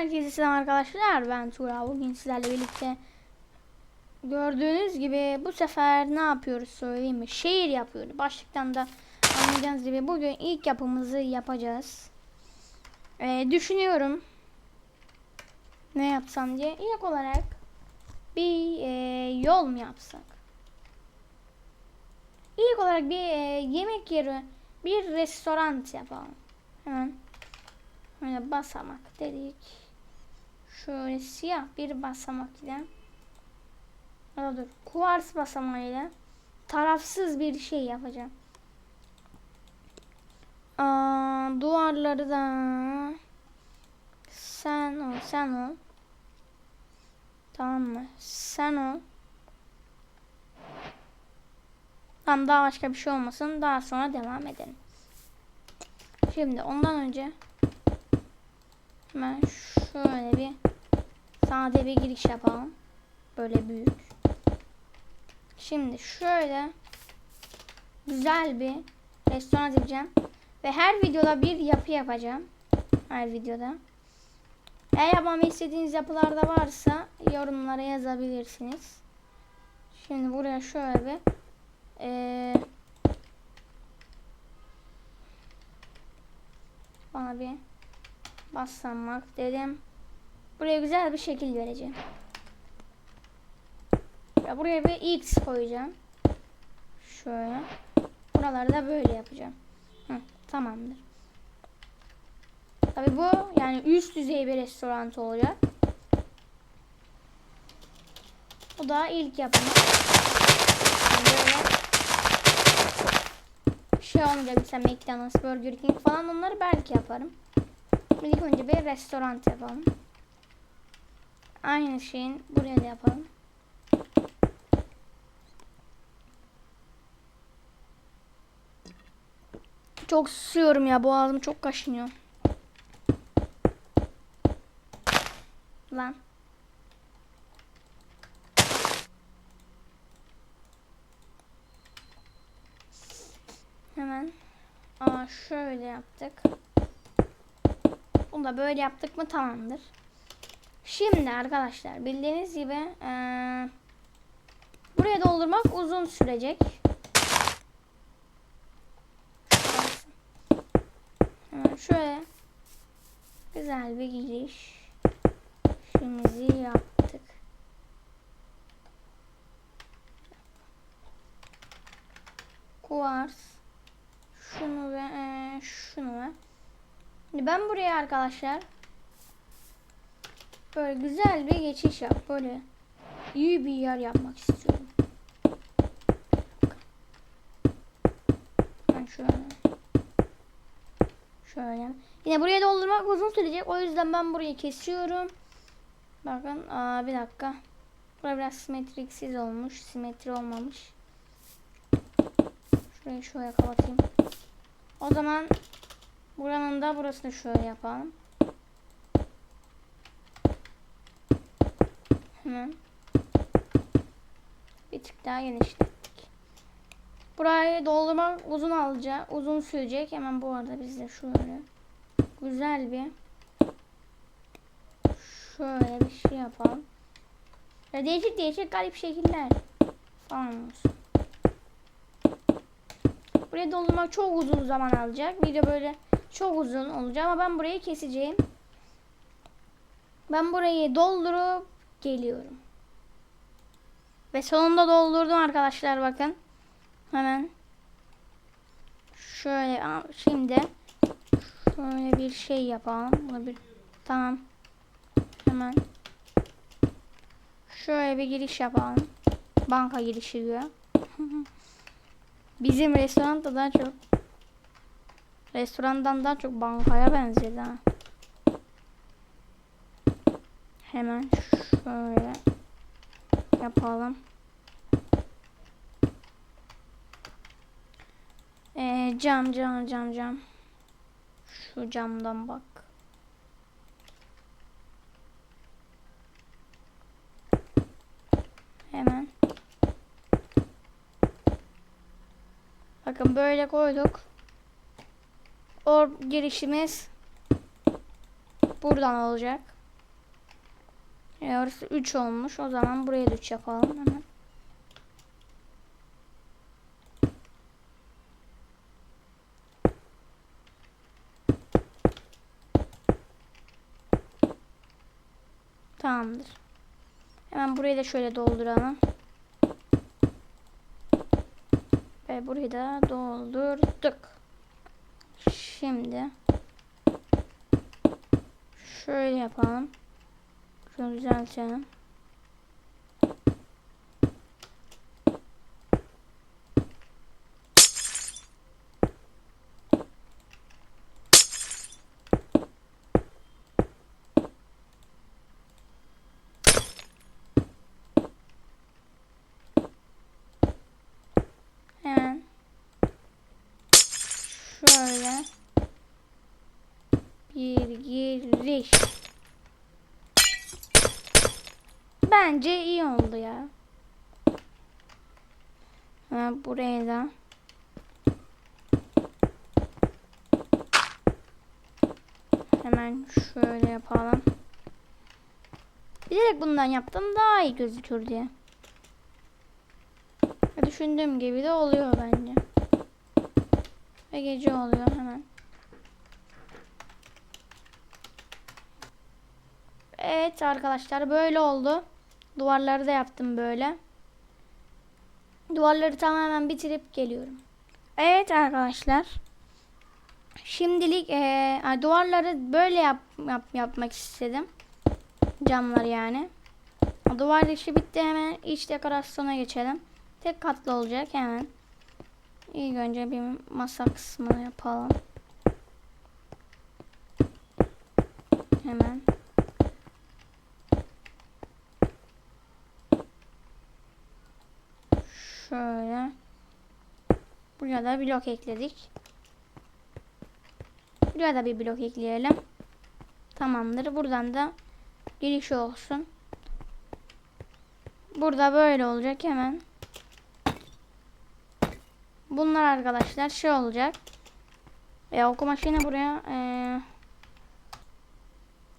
Herkese selam arkadaşlar. Ben Tuğra. Bugün sizlerle birlikte gördüğünüz gibi bu sefer ne yapıyoruz söyleyeyim mi? Şehir yapıyoruz. Başlıktan da anlayacağınız gibi bugün ilk yapımızı yapacağız. Ee, düşünüyorum ne yapsam diye. İlk olarak bir e, yol mu yapsak? İlk olarak bir e, yemek yeri, bir restoran yapalım. Hemen Böyle basamak dedik. Şöyle siyah bir basamak ile ya dur kuvars basamağıyla tarafsız bir şey yapacağım. Aa, duvarları da sen ol sen ol. Tamam mı? Sen ol. Tamam daha başka bir şey olmasın. Daha sonra devam edelim. Şimdi ondan önce Hemen şöyle bir sade bir giriş yapalım. Böyle büyük. Şimdi şöyle güzel bir restoran yapacağım. Ve her videoda bir yapı yapacağım. Her videoda. Eğer yapmamı istediğiniz yapılar da varsa yorumlara yazabilirsiniz. Şimdi buraya şöyle bir ee, bana bir basamak dedim. Buraya güzel bir şekil vereceğim. Ya buraya bir X koyacağım. Şöyle. Buraları da böyle yapacağım. Hı, tamamdır. Tabi bu yani üst düzey bir restoran olacak. Bu da ilk yapımı. Böyle şey olmayacak mesela McDonald's, Burger King falan onları belki yaparım. İlk önce bir restoran yapalım. Aynı şeyin buraya da yapalım. Çok susuyorum ya boğazım çok kaşınıyor. Lan. Hemen. Aa şöyle yaptık. Bunu da böyle yaptık mı tamamdır. Şimdi arkadaşlar bildiğiniz gibi ee, buraya doldurmak uzun sürecek. Şöyle güzel bir giriş işimizi yaptık. Kuvars şunu ve ee, şunu ve Şimdi ben buraya arkadaşlar böyle güzel bir geçiş yap. Böyle iyi bir yer yapmak istiyorum. Ben şöyle. Şöyle. Yine buraya doldurmak uzun sürecek. O yüzden ben burayı kesiyorum. Bakın aa, bir dakika. Burası biraz simetriksiz olmuş. Simetri olmamış. Şurayı şöyle kapatayım. O zaman Buranın da burasını şöyle yapalım. Hemen. Bir tık daha genişlettik. Burayı doldurmak uzun alacak, uzun sürecek. Hemen bu arada biz de şöyle güzel bir şöyle bir şey yapalım. Ya değişik değişik garip şekiller falan olsun. Burayı doldurmak çok uzun zaman alacak. Video böyle çok uzun olacak ama ben burayı keseceğim. Ben burayı doldurup geliyorum. Ve sonunda doldurdum arkadaşlar bakın. Hemen. Şöyle şimdi şöyle bir şey yapalım. Bunu bir tamam. Hemen şöyle bir giriş yapalım. Banka girişi gibi. Bizim restoranda daha çok Restorandan daha çok bankaya benzedi ha. Hemen şöyle yapalım. Ee, cam cam cam cam. Şu camdan bak. Hemen. Bakın böyle koyduk. O girişimiz buradan olacak. E, orası 3 olmuş. O zaman buraya da 3 yapalım hemen. Tamamdır. Hemen burayı da şöyle dolduralım. Ve burayı da doldurduk. Şimdi şöyle yapalım. Şunu düzeltelim. Şöyle bir giriş. Bence iyi oldu ya. Hemen buraya da hemen şöyle yapalım. Bilerek bundan yaptım daha iyi gözükür diye. Düşündüğüm gibi de oluyor bence. Ve gece oluyor hemen. Evet arkadaşlar böyle oldu. Duvarları da yaptım böyle. Duvarları tamamen bitirip geliyorum. Evet arkadaşlar. Şimdilik eee, duvarları böyle yap, yap, yapmak istedim. Camlar yani. Duvar işi bitti hemen iç dekorasyona geçelim. Tek katlı olacak hemen. İlk önce bir masa kısmını yapalım. Hemen. Şöyle. Buraya da blok ekledik. Buraya da bir blok ekleyelim. Tamamdır. Buradan da giriş olsun. Burada böyle olacak hemen. Bunlar arkadaşlar şey olacak. E, okuma şeyini buraya e,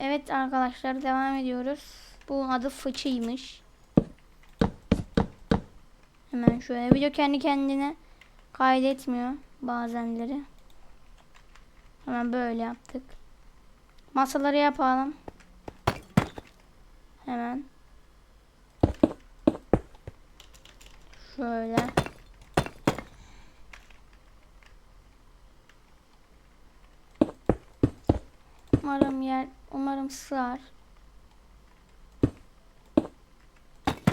Evet arkadaşlar devam ediyoruz. Bu adı fıçıymış. Hemen şöyle video kendi kendine kaydetmiyor bazenleri. Hemen böyle yaptık. Masaları yapalım. Hemen. Şöyle. Umarım yer, umarım sığar.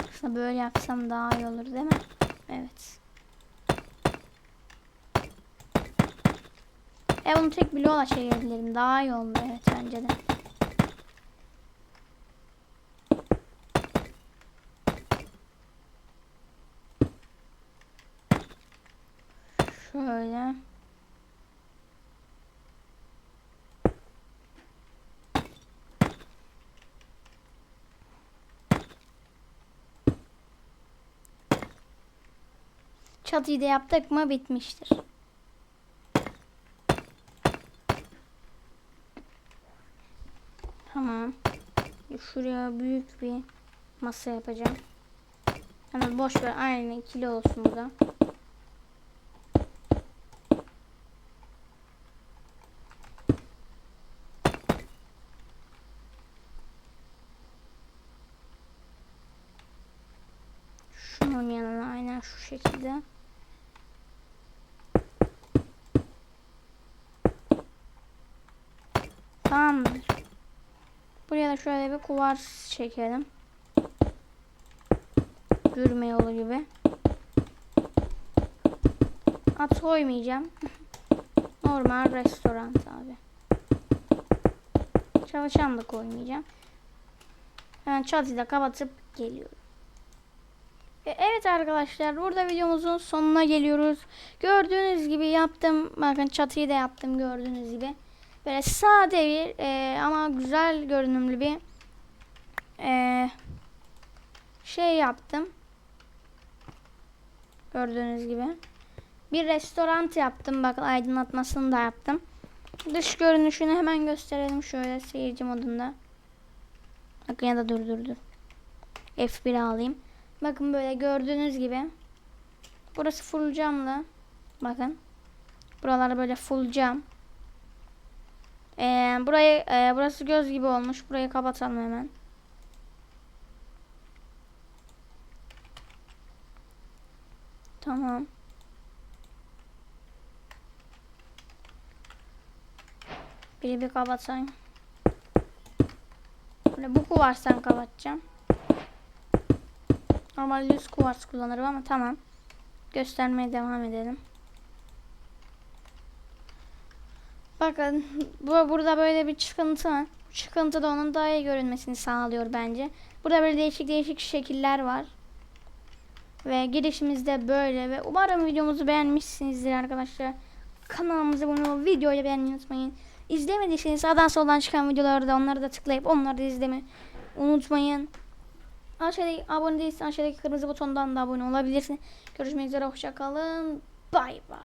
Aslında böyle yapsam daha iyi olur değil mi? Evet. E bunu tek bloğa çekebilirim. Daha iyi oldu evet bence de. Şöyle. Çatıyı da yaptık mı bitmiştir. Tamam. Şuraya büyük bir masa yapacağım. Hemen boş ver aynı ikili olsun burada. Şunun yanına aynen şu şekilde. Tamamdır. Buraya da şöyle bir kuvars çekelim. Yürüme yolu gibi. At koymayacağım. Normal restoran abi. Çalışan da koymayacağım. Hemen çatıyı da kapatıp geliyorum. E, Evet arkadaşlar burada videomuzun sonuna geliyoruz. Gördüğünüz gibi yaptım. Bakın çatıyı da yaptım gördüğünüz gibi. Böyle sade bir e, ama güzel görünümlü bir e, şey yaptım. Gördüğünüz gibi. Bir restoran yaptım. Bakın aydınlatmasını da yaptım. Dış görünüşünü hemen gösterelim şöyle seyirci modunda. Bakın ya da dur dur dur. F1 alayım. Bakın böyle gördüğünüz gibi. Burası full camlı. Bakın. Buralar böyle full cam. Ee, burayı e, burası göz gibi olmuş. Burayı kapatalım hemen. Tamam. Biri bir kapatayım. Böyle bu kuvarstan kapatacağım. Normalde düz kuvars kullanırım ama tamam. Göstermeye devam edelim. Bakın bu burada böyle bir çıkıntı var. Çıkıntı da onun daha iyi görünmesini sağlıyor bence. Burada böyle değişik değişik şekiller var. Ve girişimiz de böyle ve umarım videomuzu beğenmişsinizdir arkadaşlar. Kanalımıza abone olup videoyu beğenmeyi unutmayın. İzlemediyseniz sağdan soldan çıkan videoları da onları da tıklayıp onları da izlemeyi unutmayın. Aşağıdaki abone değilsen aşağıdaki kırmızı butondan da abone olabilirsin. Görüşmek üzere hoşçakalın. Bay bay.